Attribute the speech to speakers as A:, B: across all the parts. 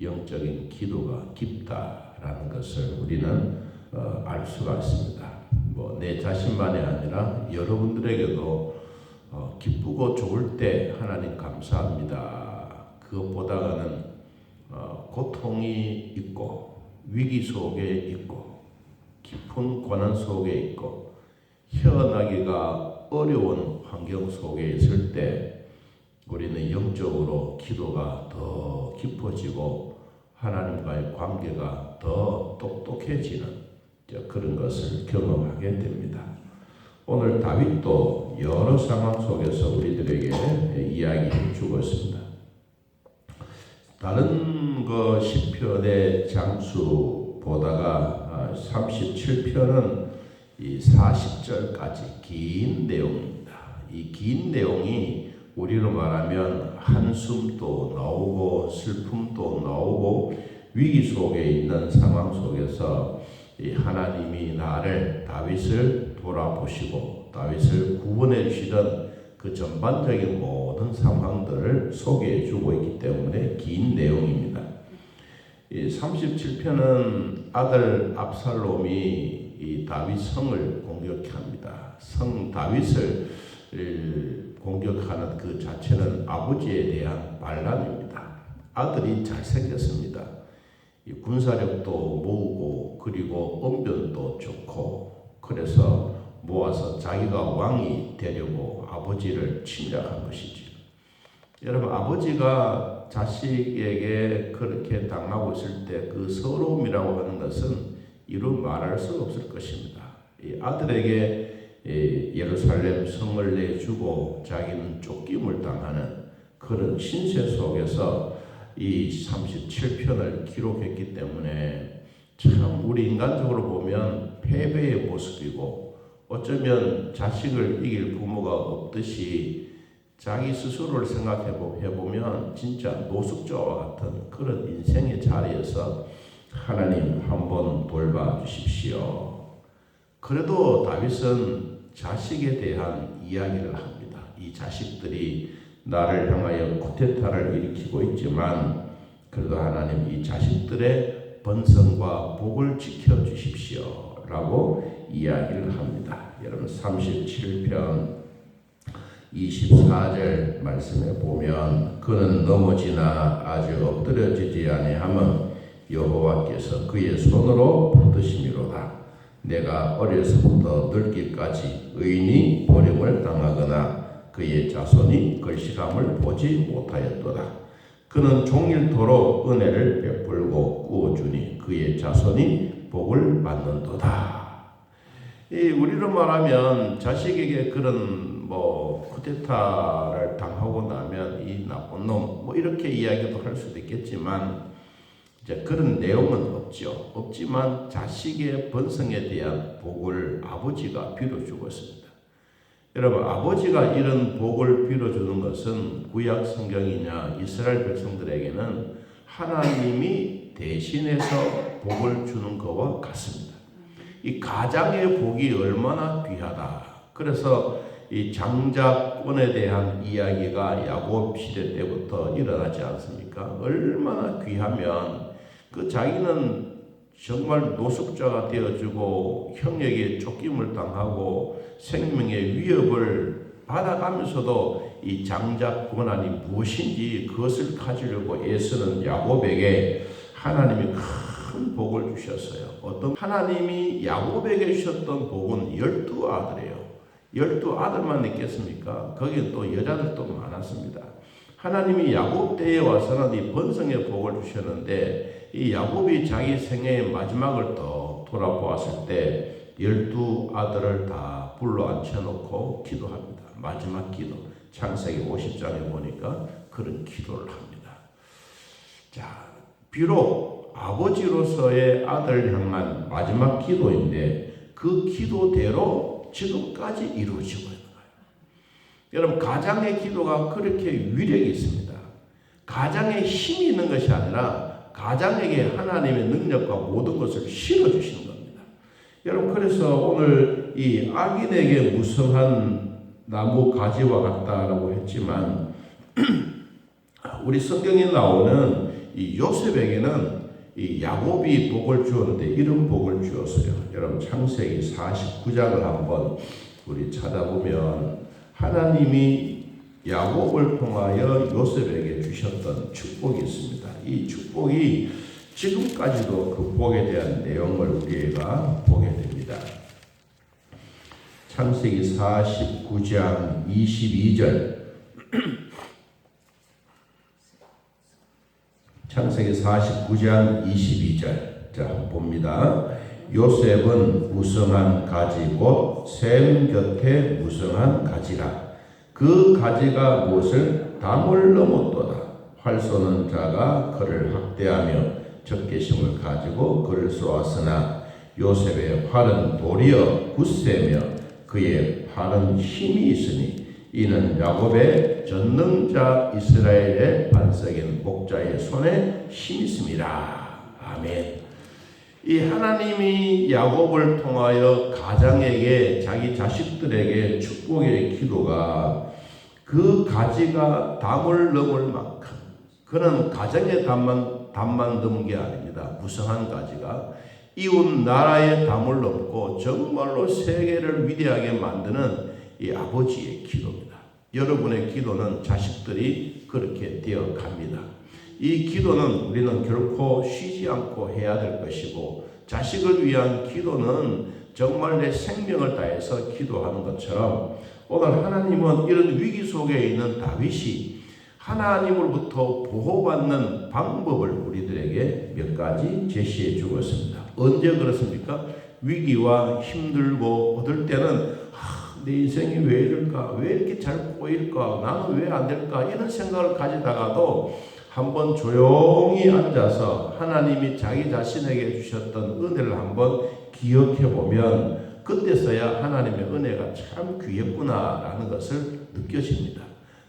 A: 영적인 기도가 깊다라는 것을 우리는 어, 알 수가 있습니다. 뭐 내 자신만이 아니라 여러분들에게도 어, 기쁘고 좋을 때 하나님 감사합니다. 그것보다는 어, 고통이 있고 위기 속에 있고 깊은 고난 속에 있고 헤어나기가 어려운 환경 속에 있을 때 우리는 영적으로 기도가 더 깊어지고 하나님과의 관계가 더 똑똑해지는 그런 것을 경험하게 됩니다. 오늘 다윗도 여러 상황 속에서 우리들에게 이야기해 주고 있습니다. 다른 그 시편의 장수 보다가 37편은 이 40절까지 긴 내용입니다. 이 긴 내용이 우리로 말하면 한숨도 나오고 슬픔도 나오고 위기 속에 있는 상황 속에서 이 하나님이 나를 다윗을 돌아보시고 다윗을 구원해 주시던 그 전반적인 모든 상황들을 소개해 주고 있기 때문에 긴 내용입니다. 이 37편은 아들 압살롬이 이 다윗 성을 공격합니다. 성 다윗을 공격하는 그 자체는 아버지에 대한 반란입니다. 아들이 잘생겼습니다. 군사력도 모으고 그리고 언변도 좋고 그래서 모아서 자기가 왕이 되려고 아버지를 침략한 것이지. 여러분 아버지가 자식에게 그렇게 당하고 있을 때 그 서러움이라고 하는 것은 이루 말할 수 없을 것입니다. 이 아들에게 예, 예루살렘 성을 내주고 자기는 쫓김을 당하는 그런 신세 속에서 이 37편을 기록했기 때문에 참 우리 인간적으로 보면 패배의 모습이고 어쩌면 자식을 이길 부모가 없듯이 자기 스스로를 생각해 보면 진짜 노숙자와 같은 그런 인생의 자리에서 하나님 한번 돌봐 주십시오. 그래도 다윗은 자식에 대한 이야기를 합니다. 이 자식들이 나를 향하여 쿠데타를 일으키고 있지만 그래도 하나님 이 자식들의 번성과 복을 지켜 주십시오. 라고 이야기를 합니다. 여러분 37편 24절 말씀에 보면 그는 넘어지나 아직 엎드려지지 아니하면 여호와께서 그의 손으로 붙드심이로다. 내가 어려서부터 늙기까지 의인이 보림을 당하거나 그의 자손이 걸실함을 보지 못하였도다. 그는 종일토록 은혜를 베풀고 구워주니 그의 자손이 복을 받는도다. 이 우리로 말하면 자식에게 그런 뭐 쿠데타를 당하고 나면 이 나쁜 놈 뭐 이렇게 이야기도 할 수도 있겠지만 이제 그런 내용은 없죠. 없지만 자식의 번성에 대한 복을 아버지가 빌어주고 있습니다. 여러분 아버지가 이런 복을 빌어주는 것은 구약 성경이냐 이스라엘 백성들에게는 하나님이 대신해서 복을 주는 것과 같습니다. 이 가장의 복이 얼마나 귀하다. 그래서 이 장자권에 대한 이야기가 야곱 시대 때부터 일어나지 않습니까? 얼마나 귀하면 그 자기는 정말 노숙자가 되어주고 형에게 쫓김을 당하고 생명의 위협을 받아가면서도 이 장자 권한이 무엇인지 그것을 가지려고 애쓰는 야곱에게 하나님이 큰 복을 주셨어요. 어떤 하나님이 야곱에게 주셨던 복은 열두 아들이에요. 열두 아들만 있겠습니까? 거기에 또 여자들도 많았습니다. 하나님이 야곱 때에 와서는 이 번성의 복을 주셨는데 이 야곱이 자기 생애의 마지막을 또 돌아보았을 때 열두 아들을 다 불러 앉혀놓고 기도합니다. 마지막 기도. 창세기 50장에 보니까 그런 기도를 합니다. 자, 비록 아버지로서의 아들 향한 마지막 기도인데 그 기도대로 지금까지 이루어지고. 여러분, 가장의 기도가 그렇게 위력이 있습니다. 가장에 힘이 있는 것이 아니라 가장에게 하나님의 능력과 모든 것을 실어 주시는 겁니다. 여러분, 그래서 오늘 이 악인에게 무성한 나무 가지와 같다라고 했지만 우리 성경에 나오는 이 요셉에게는 이 야곱이 복을 주었는데 이런 복을 주었어요. 여러분 창세기 49장을 한번 우리 찾아보면 하나님이 야곱을 통하여 요셉에게 주셨던 축복이 있습니다. 이 축복이 지금까지도 그 복에 대한 내용을 우리가 보게 됩니다. 창세기 49장 22절 창세기 49장 22절 자 봅니다. 요셉은 무성한 가지 곧샘 곁에 무성한 가지라 그 가지가 무엇을 담을 넘었도다 활 쏘는 자가 그를 학대하며 적개심을 가지고 그를 쏘았으나 요셉의 활은 도리어 굳세며 그의 팔은 힘이 있으니 이는 야곱의 전능자 이스라엘의 반석인 목자의 손에 힘이 있습니다. 아멘. 이 하나님이 야곱을 통하여 가장에게 자기 자식들에게 축복의 기도가 그 가지가 담을 넘을 만큼 그는 가정의 담만 담만 넘은 게 아닙니다. 무성한 가지가 이웃 나라의 담을 넘고 정말로 세계를 위대하게 만드는 이 아버지의 기도입니다. 여러분의 기도는 자식들이 그렇게 되어 갑니다. 이 기도는 우리는 결코 쉬지 않고 해야 될 것이고 자식을 위한 기도는 정말 내 생명을 다해서 기도하는 것처럼 오늘 하나님은 이런 위기 속에 있는 다윗이 하나님으로부터 보호받는 방법을 우리들에게 몇 가지 제시해 주고 있습니다. 언제 그렇습니까? 위기와 힘들고 어떨 때는 아, 내 인생이 왜 이럴까? 왜 이렇게 잘 꼬일까? 나는 왜 안 될까? 이런 생각을 가지다가도 한번 조용히 앉아서 하나님이 자기 자신에게 주셨던 은혜를 한번 기억해 보면 그때서야 하나님의 은혜가 참 귀했구나라는 것을 느껴집니다.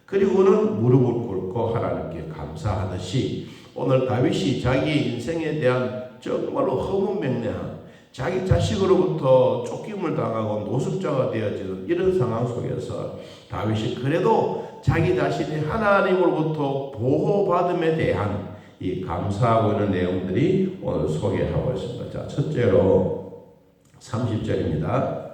A: 그리고는 무릎을 꿇고 하나님께 감사하듯이 오늘 다윗이 자기 인생에 대한 정말로 허무맹랑한 자기 자식으로부터 쫓김을 당하고 노숙자가 되어지는 이런 상황 속에서 다윗이 그래도 자기 자신이 하나님으로부터 보호받음에 대한 이 감사하고 있는 내용들이 오늘 소개하고 있습니다. 자, 첫째로 30절입니다.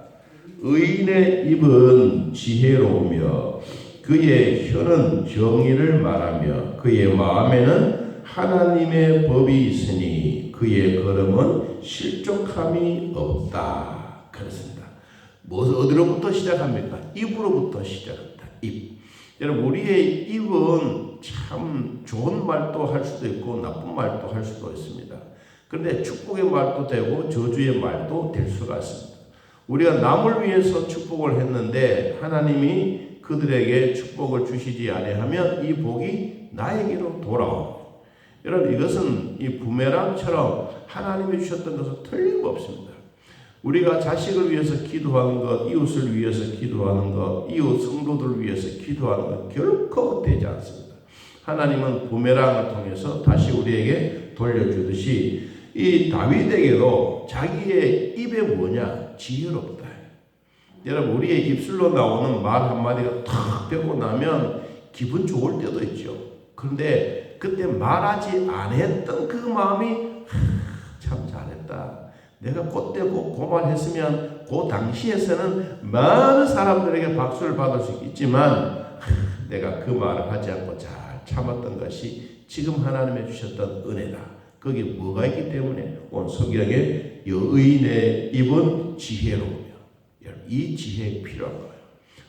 A: 의인의 입은 지혜로우며 그의 혀는 정의를 말하며 그의 마음에는 하나님의 법이 있으니 그의 걸음은 실족함이 없다. 그렇습니다. 뭐 어디로부터 시작합니까? 입으로부터 시작합니다. 입. 여러분 우리의 입은 참 좋은 말도 할 수도 있고 나쁜 말도 할 수도 있습니다. 그런데 축복의 말도 되고 저주의 말도 될 수가 있습니다. 우리가 남을 위해서 축복을 했는데 하나님이 그들에게 축복을 주시지 아니하면 이 복이 나에게로 돌아옵니다. 여러분 이것은 이 부메랑처럼 하나님이 주셨던 것은 틀림없습니다. 우리가 자식을 위해서 기도하는 것, 이웃을 위해서 기도하는 것, 이웃 성도들을 위해서 기도하는 것 결코 되지 않습니다. 하나님은 부메랑을 통해서 다시 우리에게 돌려주듯이 이 다윗에게도 자기의 입에 뭐냐 지혜롭다. 여러분 우리의 입술로 나오는 말 한마디가 탁 뱉고 나면 기분 좋을 때도 있죠. 그런데 그때 말하지 않았던 그 마음이 참 잘했다. 내가 그 말했으면 그 당시에서는 많은 사람들에게 박수를 받을 수 있지만 내가 그 말을 하지 않고 잘 참았던 것이 지금 하나님의 주셨던 은혜다. 거기 뭐가 있기 때문에 온 성경에 여의인의 입은 지혜로우며 이 지혜 필요한 거예요.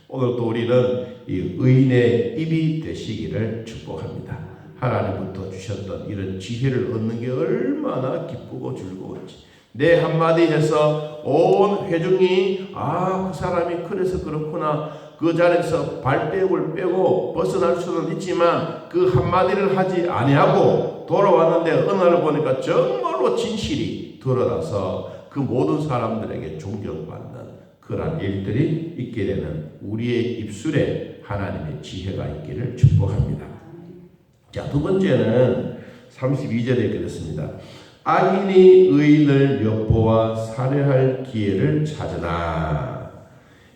A: 오늘 또 우리는 이 의인의 입이 되시기를 축복합니다. 하나님부터 주셨던 이런 지혜를 얻는 게 얼마나 기쁘고 즐거운지. 내 한마디 해서 온 회중이 아, 그 사람이 그래서 그렇구나. 그 자리에서 발백을 빼고 벗어날 수는 있지만 그 한마디를 하지 아니하고 돌아왔는데 날 보니까 정말로 진실이 드러나서 그 모든 사람들에게 존경받는 그러한 일들이 있게 되는 우리의 입술에 하나님의 지혜가 있기를 축복합니다. 자, 두 번째는 32절에 그랬습니다. 악인이 의인을 엿보아 살해할 기회를 찾으나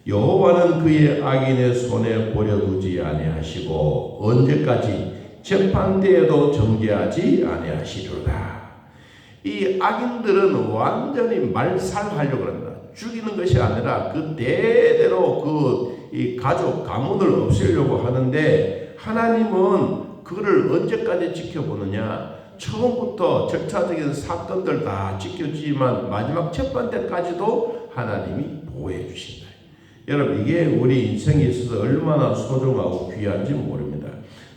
A: 여호와는 그의 악인의 손에 버려두지 아니하시고 언제까지 재판 때에도 정죄하지 아니하시리로다. 이 악인들은 완전히 말살하려고 합니다. 죽이는 것이 아니라 그 대대로 그 이 가족 가문을 없애려고 하는데 하나님은 그를 언제까지 지켜보느냐? 처음부터 절차적인 사건들 다 지켜주지만 마지막 재판 때까지도 하나님이 보호해 주신다. 여러분 이게 우리 인생에 있어서 얼마나 소중하고 귀한지 모릅니다.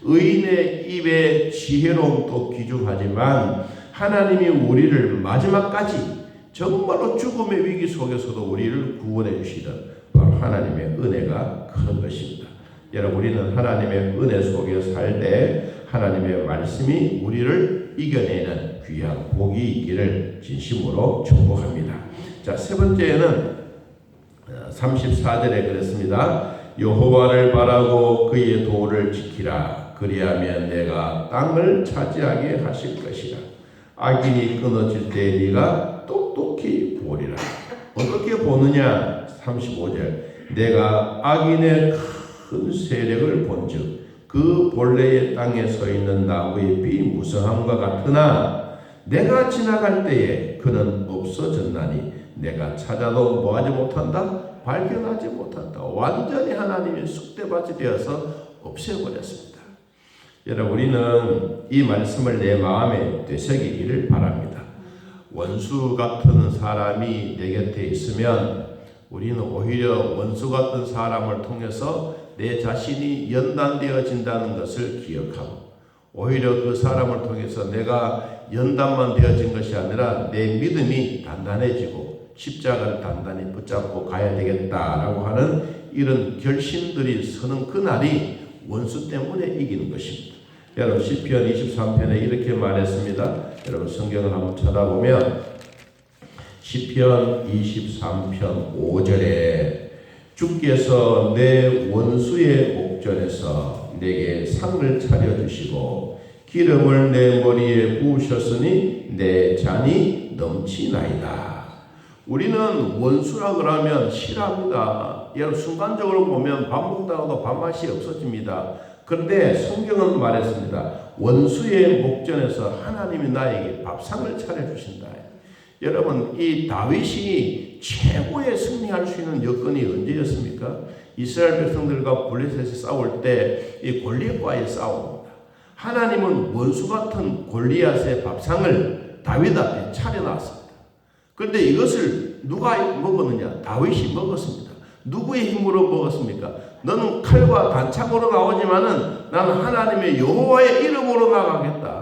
A: 의인의 입에 지혜로움도 귀중하지만 하나님이 우리를 마지막까지 정말로 죽음의 위기 속에서도 우리를 구원해 주시는 바로 하나님의 은혜가 큰 것입니다. 여러분 우리는 하나님의 은혜 속에 살 때 하나님의 말씀이 우리를 이겨내는 귀한 복이 있기를 진심으로 축복합니다. 자, 세 번째는 34절에 그랬습니다. 여호와를 바라고 그의 도를 지키라. 그리하면 내가 땅을 차지하게 하실 것이라. 악인이 끊어질 때 네가 똑똑히 보리라. 어떻게 보느냐? 35절. 내가 악인의 큰 세력을 본즉 그 본래의 땅에 서 있는 나무의 비 무성함과 같으나 내가 지나갈 때에 그는 없어졌나니 내가 찾아도 뭐하지 못한다? 발견하지 못한다. 완전히 하나님의 쑥대밭이 되어서 없애버렸습니다. 여러분 우리는 이 말씀을 내 마음에 되새기기를 바랍니다. 원수 같은 사람이 내 곁에 있으면 우리는 오히려 원수 같은 사람을 통해서 내 자신이 연단되어진다는 것을 기억하고 오히려 그 사람을 통해서 내가 연단만 되어진 것이 아니라 내 믿음이 단단해지고 십자가를 단단히 붙잡고 가야 되겠다라고 하는 이런 결심들이 서는 그날이 원수 때문에 이기는 것입니다. 여러분 시편 23편에 이렇게 말했습니다. 여러분 성경을 한번 찾아보면 시편 23편 5절에 주께서 내 원수의 목전에서 내게 상을 차려 주시고 기름을 내 머리에 부으셨으니 내 잔이 넘치나이다. 우리는 원수라 그러면 싫어합니다. 여러분 순간적으로 보면 밥 먹다가도 밥맛이 없어집니다. 그런데 성경은 말했습니다. 원수의 목전에서 하나님이 나에게 밥상을 차려주신다. 여러분 이 다윗이 최고의 승리할 수 있는 여건이 언제였습니까? 이스라엘 백성들과 블레셋이 싸울 때 이 골리앗과의 싸움입니다. 하나님은 원수 같은 골리앗의 밥상을 다윗 앞에 차려놨습니다. 그런데 이것을 누가 먹었느냐? 다윗이 먹었습니다. 누구의 힘으로 먹었습니까? 너는 칼과 단창으로 나오지만은 나는 하나님의 여호와의 이름으로 나가겠다.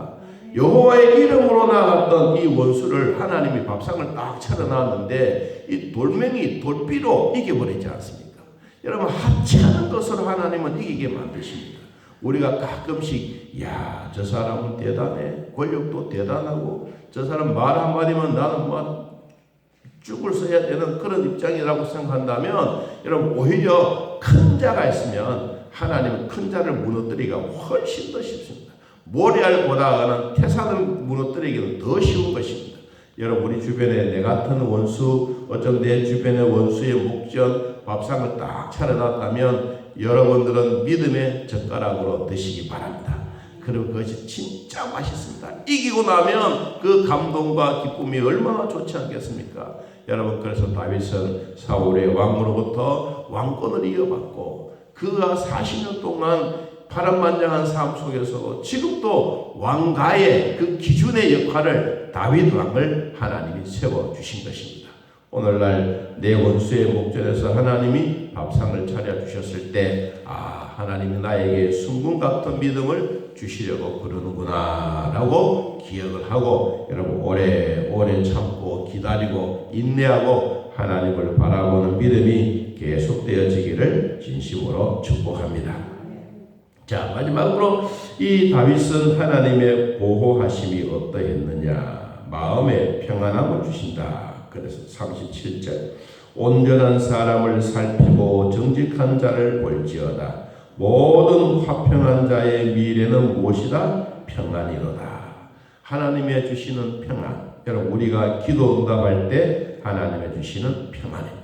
A: 여호와의 이름으로 나갔던 이 원수를 하나님이 밥상을 딱 차려놨는데 이 돌멩이 돌비로 이겨버리지 않습니까? 여러분 하찮은 것으로 하나님은 이기게 만드십니다. 우리가 가끔씩 야 저 사람은 대단해 권력도 대단하고 저 사람 말 한마디면 나는 뭐 죽을 써야 되는 그런 입장이라고 생각한다면 여러분 오히려 큰 자가 있으면 하나님은 큰 자를 무너뜨리기가 훨씬 더 쉽습니다. 모리알보다는 태산을 무너뜨리기는 더 쉬운 것입니다. 여러분 우리 주변에 내 같은 원수 어쩜 내 주변의 원수의 목전 밥상을 딱 차려놨다면 여러분들은 믿음의 젓가락으로 드시기 바랍니다. 그리고 그것이 진짜 맛있습니다. 이기고 나면 그 감동과 기쁨이 얼마나 좋지 않겠습니까? 여러분 그래서 다윗은 사울의 왕으로부터 왕권을 이어받고 그가 40년 동안 파란만장한 삶 속에서 지금도 왕가의 그 기준의 역할을 다윗 왕을 하나님이 세워 주신 것입니다. 오늘날 내 원수의 목전에서 하나님이 밥상을 차려 주셨을 때, 아, 하나님이 나에게 순금 같은 믿음을 주시려고 그러는구나라고 기억을 하고 여러분 오래 오래 참고 기다리고 인내하고 하나님을 바라보는 믿음이 계속되어지기를 진심으로 축복합니다. 자 마지막으로 이 다윗은 하나님의 보호하심이 어떠했느냐 마음에 평안함을 주신다. 그래서 37절 온전한 사람을 살피고 정직한 자를 볼지어다. 모든 화평한 자의 미래는 무엇이다? 평안이로다. 하나님의 주시는 평안. 여러분 우리가 기도 응답할 때 하나님의 주시는 평안입니다.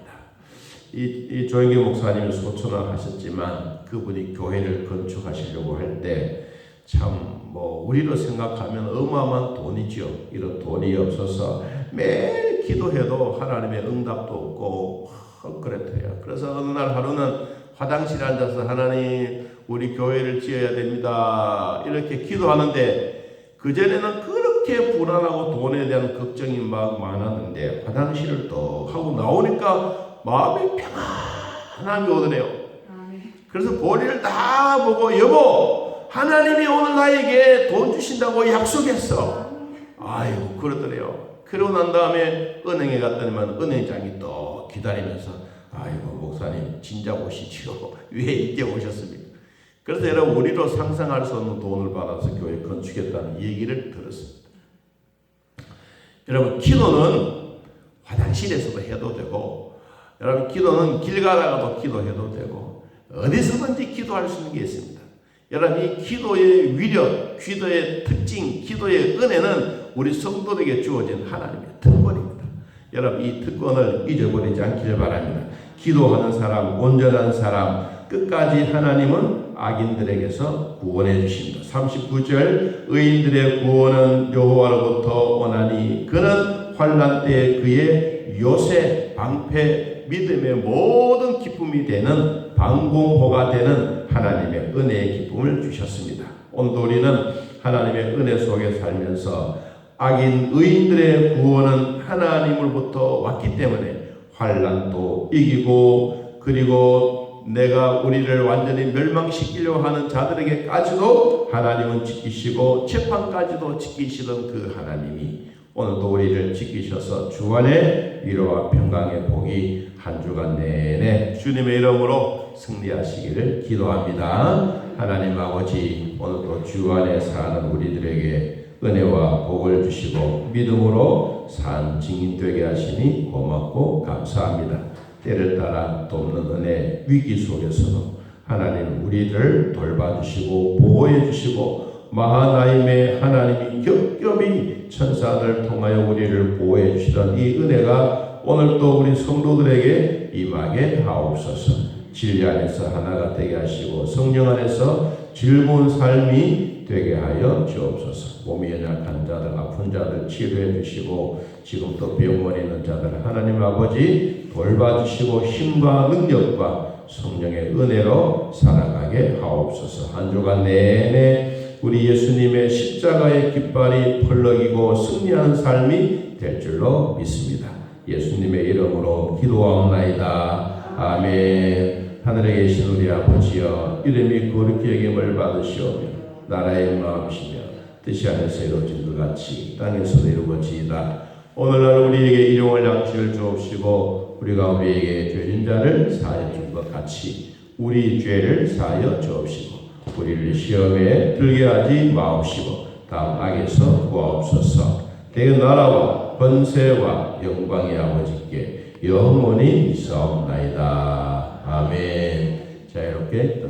A: 이, 이 조영기 목사님이 소천을 하셨지만 그분이 교회를 건축하시려고 할 때 참 뭐 우리로 생각하면 어마어마한 돈이죠. 이런 돈이 없어서 매일 기도해도 하나님의 응답도 없고 어, 그랬대요. 그래서 어느 날 하루는 화장실에 앉아서 하나님 우리 교회를 지어야 됩니다. 이렇게 기도하는데 그전에는 그렇게 불안하고 돈에 대한 걱정이 막 많았는데 화장실을 또 하고 나오니까 마음이 평안함이 오더래요. 그래서 보리를 다 보고 여보 하나님이 오늘 나에게 돈 주신다고 약속했어. 아이고 그러더래요. 그러고 난 다음에 은행에 갔더니만 은행장이 또 기다리면서 아이고 목사님 진작 오시지요. 왜 이때 오셨습니까? 그래서 여러분 우리로 상상할 수 없는 돈을 받아서 교회 건축했다는 얘기를 들었습니다. 여러분 기도는 화장실에서도 해도 되고 여러분 기도는 길 가다가도 기도해도 되고 어디서든지 기도할 수 있는 게 있습니다. 여러분 이 기도의 위력, 기도의 특징, 기도의 은혜는 우리 성도에게 주어진 하나님의 특권입니다. 여러분 이 특권을 잊어버리지 않기를 바랍니다. 기도하는 사람, 온전한 사람, 끝까지 하나님은 악인들에게서 구원해 주십니다. 39절 의인들의 구원은 여호와로부터 오나니 그는 환난 때에 그의 요새 방패 믿음의 모든 기쁨이 되는 방공호가 되는 하나님의 은혜의 기쁨을 주셨습니다. 오늘 우리는 하나님의 은혜 속에 살면서 악인 의인들의 구원은 하나님으로부터 왔기 때문에 환란도 이기고 그리고 내가 우리를 완전히 멸망시키려 하는 자들에게까지도 하나님은 지키시고 재판까지도 지키시던 그 하나님이 오늘도 우리를 지키셔서 주안의 위로와 평강의 복이 한 주간 내내 주님의 이름으로 승리하시기를 기도합니다. 하나님 아버지 오늘도 주 안에 사는 우리들에게 은혜와 복을 주시고 믿음으로 산 증인 되게 하시니 고맙고 감사합니다. 때를 따라 돕는 은혜 위기 속에서도 하나님 우리를 돌봐주시고 보호해 주시고 마하나임의 하나님이 겹겹이 천사들 통하여 우리를 보호해 주시던 이 은혜가 오늘 또 우리 성도들에게 임하게 하옵소서. 진리 안에서 하나가 되게 하시고 성령 안에서 즐거운 삶이 되게 하여 주옵소서. 몸이 연약한 자들, 아픈 자들 치료해 주시고 지금 또 병원에 있는 자들 하나님 아버지 돌봐주시고 힘과 능력과 성령의 은혜로 살아가게 하옵소서. 한 주간 내내 우리 예수님의 십자가의 깃발이 펄럭이고 승리하는 삶이 될 줄로 믿습니다. 예수님의 이름으로 기도하옵나이다. 아멘. 하늘에 계신 우리 아버지여 이름이 거룩히 여김을 받으시오며 나라의 마음이시며 뜻이 안에서 이루어진 것 같이 땅에서도 이루어지이다. 오늘날 우리에게 일용할 양식을 주옵시고 우리 가운데에게 죄진 자를 사하여 준 것 같이 우리 죄를 사하여 주옵시고 우리를 시험에 들게 하지 마옵시고 다음 악에서 구하옵소서 대의 나라와 번세와 영광의 아버지께 영원히 있사옵나이다. 아멘. 자 이렇게.